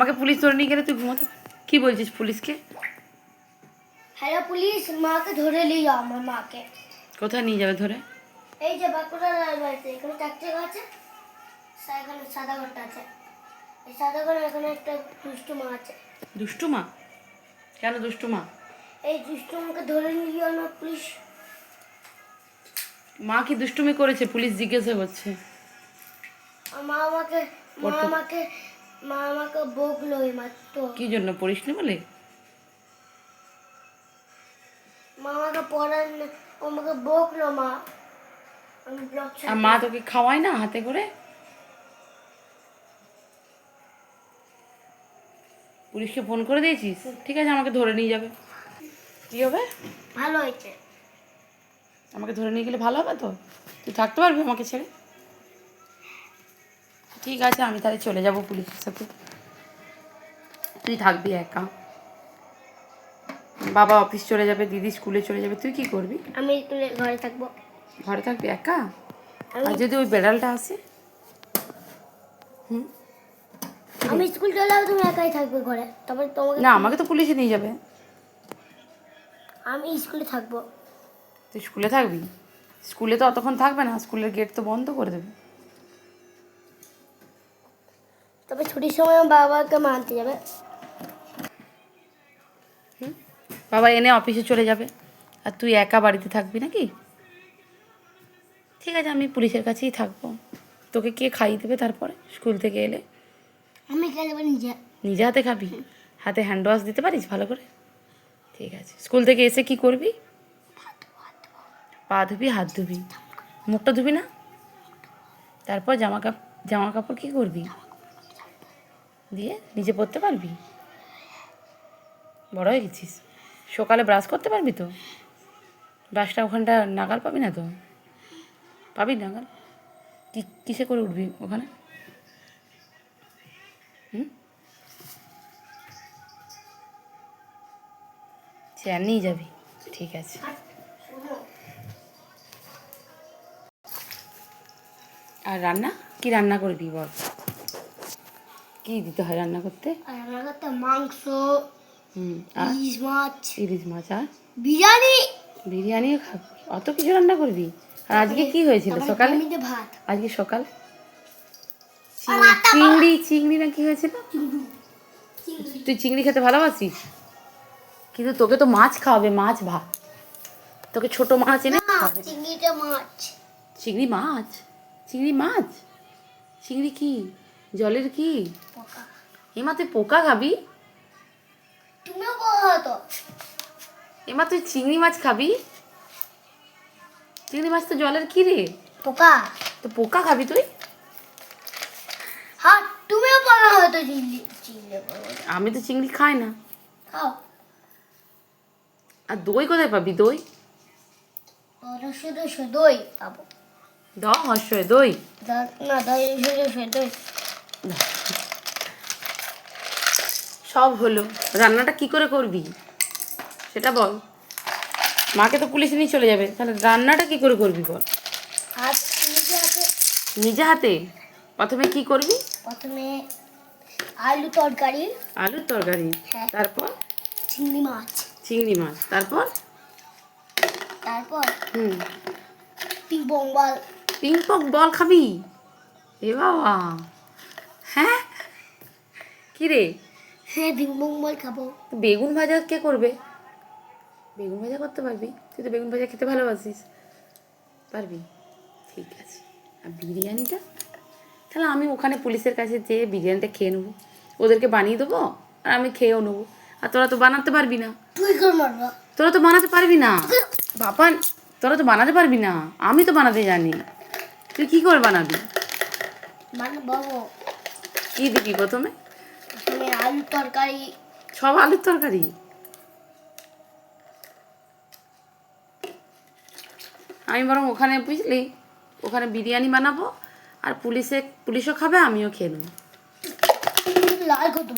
আমাকে পুলিশ ধরে নিয়ে গেলে তুই ঘুমোতে কি বলছিস পুলিশকে? হ্যালো পুলিশ মাকে ধরে নিয়ে যাও আমার মাকে। কোথায় নিয়ে যাবে ধরে? এই যে বাঁকুড়া বাড়িতে এখানে চারটে আছে এখানে সাদা ঘরটা আছে। এই সাদা ঘরে এখানে একটা দুষ্টু মা আছে। দুষ্টু মা কেন দুষ্টু মা এই দুষ্টু মাকে ধরে নিয়ে যাও না পুলিশ। মা কি দুষ্টুমি করেছে? পুলিশ জিজ্ঞাসা করছে। মা আমাকে মা আমাকে মা আমাকে বকলো এই মাত্র। কি জন্য পড়িসনি বলে? মা আমাকে পড়ান ও আমাকে বকলো মা। আমি ব্লক আর মা তোকে খাওয়ায় না হাতে করে? পুলিশকে ফোন করে দিয়েছিস? ঠিক আছে আমাকে ধরে নিয়ে যাবে। কি হবে? ভালো হয়েছে। আমাকে ধরে নিয়ে গেলে ভালো হবে তো? তুই থাকতে পারবি আমাকে ছেড়ে? ঠিক আছে আমি তাহলে চলে যাব পুলিশের সাথে। তুই থাকবি একা। বাবা অফিস চলে যাবে দিদি স্কুলে চলে যাবে তুই কি করবি? আমি স্কুলে ঘরে থাকব। ঘরে থাকবি একা? আর যদি ওই বেড়ালটা আসে? হুম? আমি স্কুল চলে যাব তুমি একাই থাকবে ঘরে। তারপরে তোমাকে না আমাকে তো পুলিশে নিয়ে যাবে। আমি স্কুলে থাকব। তুই স্কুলে থাকবি? স্কুলে তো অতক্ষণ থাকবে না স্কুলের গেট তো বন্ধ করে দেবে। তবে ছুটির সময় আমার বাবাকে মানতে যাবে। বাবা এনে অফিসে চলে যাবে। আর তুই একা বাড়িতে থাকবি নাকি? ঠিক আছে আমি পুলিশের কাছেই থাকব। তোকে কে খাইয়ে দেবে তারপরে? স্কুল থেকে এলে? আমি নিজে। নিজে হাতে খাবি? হাতে হ্যান্ড ওয়াশ দিতে পারিস ভালো করে? ঠিক আছে। স্কুল থেকে এসে কি করবি? পা ধুবি হাত ধুবি। মুখটা ধুবি না? তারপর জামা কাপ জামা কাপড় কী করবি? দিয়ে নিজে পরতে পারবি? বড় হয়ে গেছিস। সকালে ব্রাশ করতে পারবি তো? ব্রাশটা ওখানটা নাগাল পাবি না তো? পাবি নাগাল? কি, কিসে করে উঠবি ওখানে? হুম? চেয়ার নিয়ে যাবি। ঠিক আছে। আর রান্না? কি রান্না করবি বল? কি দিতে হয় রান্না করতে? রান্না করতে মাংস ইলিশ মাছ। ইলিশ মাছ আর? বিরিয়ানি। বিরিয়ানিও খাবি? অত কিছু রান্না করবি? আর আজকে কি হয়েছিল সকালে? ভাত। আজকে সকাল? চিংড়ি চিংড়ি না কি হয়েছিল? তুই চিংড়ি খেতে ভালোবাসিস? কিন্তু তোকে তো মাছ খাওয়াবে মাছ ভাত। তোকে ছোট মাছ এনে খাওয়াবে। মাছ। চিংড়ি মাছ? চিংড়ি মাছ? চিংড়ি কি? জলের কি? পোকা। এমা তুই পোকা খাবি? এমা তুই চিংড়ি মাছ খাবি? চিংড়ি মাছ তো জলের কি রে? পোকা। তো পোকা খাবি তুই? হ্যাঁ তুমিও হয়তো চিংড়ি আমি তো চিংড়ি খাই না। খাও। আর দই কোথায় পাবি দই? শুধু পাবো। দই দই। শুধুই। সব হলো। রান্নাটা কি করে করবি? সেটা বল। মাকে তো পুলিশ নিয়ে চলে যাবে। তাহলে রান্নাটা কি করে করবি বল? নিজে হাতে। নিজে হাতে? প্রথমে কি করবি? প্রথমে আলু তরকারি। আলুর তরকারি। হ্যাঁ। তারপর? চিংড়ি মাছ। চিংড়ি মাছ। তারপর? তারপর হুম। Ping pong ball. Ping pong ball খাবি? এ বাবা। হ্যাঁ? কি রে হ্যাঁ পং বল খাব। বেগুন ভাজা কে করবে? বেগুন ভাজা করতে পারবি? তুই তো বেগুন ভাজা খেতে ভালোবাসিস। পারবি? ঠিক আছে। আর বিরিয়ানিটা? তাহলে আমি ওখানে পুলিশের কাছে যেয়ে বিরিয়ানিটা খেয়ে নেব। ওদেরকে বানিয়ে দেবো আর আমি খেয়েও নেব। আর তোরা তো বানাতে পারবি না। তুই তোরা তো বানাতে পারবি না। বাবা তোরা তো বানাতে পারবি না। আমি তো বানাতে জানি। তুই কী করে বানাবি? বাবু কী দিবি প্রথমে? প্রথমে আলু তরকারি। সব আলুর তরকারি? আমি বরং ওখানে বুঝলি ওখানে বিরিয়ানি বানাবো আর পুলিশে পুলিশও খাবে আমিও খেয়ে নেব। লাল কত